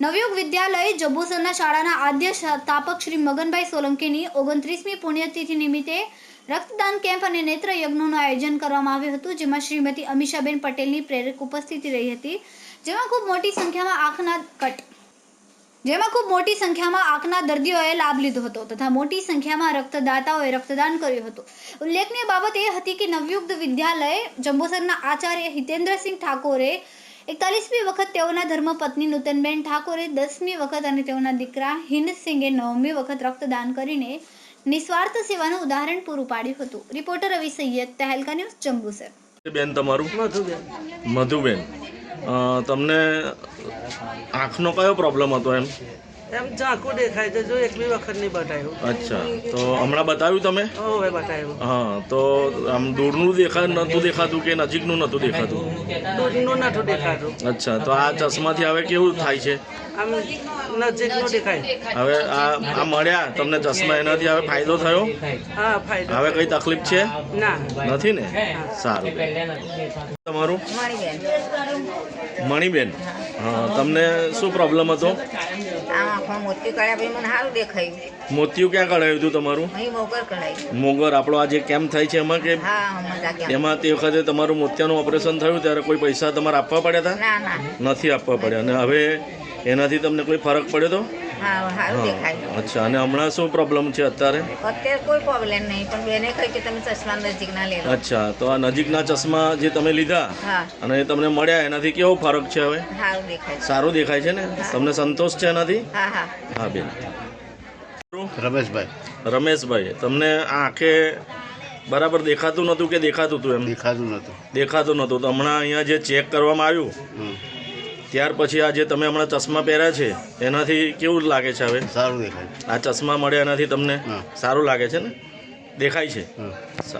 નવયુગ વિદ્યાલય જબુસરના શાળાના આદ્ય સ્થાપક શ્રી મગનભાઈ સોલંકીની ઓગણત્રીસમી પુણ્યતિથિ નિમિત્તે રક્તદાન કેમ્પ અને નેત્ર યજ્ઞનું આયોજન કરવામાં આવ્યું હતું, જેમાં શ્રીમતી અમીષાબેન પટેલની પ્રેરક ઉપસ્થિતિ રહી હતી, જેમાં ખૂબ મોટી સંખ્યામાં આંખના કટ, જેમાં ખૂબ મોટી સંખ્યામાં આંખના દર્દીઓએ લાભ લીધો હતો તથા મોટી સંખ્યામાં રક્તદાતાઓએ રક્તદાન કર્યું હતું. ઉલ્લેખનીય બાબત એ હતી કે નવયુક્ત વિદ્યાલય જંબુસરના આચાર્ય હિતેન્દ્રસિંહ ઠાકોરે એકતાલીસમી વખત તેઓના ધર્મપત્ની નૂતનબેન ઠાકોરે દસમી વખત અને તેઓના દીકરા હિંદસિંગે નવમી વખત રક્તદાન કરીને નિસ્વાર્થ સેવાનું ઉદાહરણ પૂરું પાડ્યું હતું. રિપોર્ટર રવિ સૈયદ તહેલકા ન્યૂઝ જંબુસર બેન તમારું? મધુબેન. મધુબેન. તમને આંખનો કયો પ્રોબ્લેમ હતો એમ? એમ ઝાંખું દેખાય છે જો એક બી વખત નહીં બતાવ્યું અચ્છા તો હમણાં બતાવ્યું તમે? હવે બતાવ્યું. હા તો આમ દૂરનું દેખા નહોતું દેખાતું કે નજીકનું નહોતું દેખાતું? દૂરનું નહોતું દેખાતું. અચ્છા તો આ ચશ્માથી હવે કેવું થાય છે? આમ નજીકનું દેખાય. હવે આ આ મળ્યા તમને ચશ્મા એનાથી હવે ફાયદો થયો? હા ફાયદો હવે કઈ તકલીફ છે? ના. નથી ને? સારું. તમારું? મણીબેન. તમને શું પ્રોબ્લેમ હતો? મને સારું દેખાયું. મોતિયું ક્યાં કઢાવ્યું હતું તમારું? મોગર મોગર આપણો આજે કેમ થાય છે એમાં કે એમાં તે વખતે તમારું મોતિયાનું ઓપરેશન થયું ત્યારે કોઈ પૈસા તમારે આપવા પડ્યા હતા? નથી આપવા પડ્યા. અને હવે એનાથી તમને કોઈ ફરક પડ્યો તો? હા સારું દેખાયું. અચ્છા અને હમણાં શું પ્રોબ્લેમ છે અત્યારે? અત્યારે કોઈ પ્રોબ્લેમ નહીં પણ બેને કહી કે તમે ચશ્મા નજીક ના અચ્છા તો આ નજીકના ચશ્મા જે તમે લીધા અને એ તમને મળ્યા એનાથી કેવો ફરક છે હવે? સારું દેખાય સારું દેખાય છે ને? તમને સંતોષ છે એનાથી? હા હા. હા બેન. રમેશભાઈ. રમેશભાઈ તમને આ આંખે બરાબર દેખાતું નહોતું કે દેખાતું હતું એમ? દેખાતું નહોતું દેખાતું નહોતું તો હમણાં અહીંયા જે ચેક કરવામાં આવ્યું. ત્યાર પછી આ જે તમે હમણાં ચશ્મા પહેર્યા છે એનાથી કેવું લાગે છે હવે? સારું દેખાય. આ ચશ્મા મળ્યા એનાથી તમને સારું લાગે છે ને? દેખાય છે.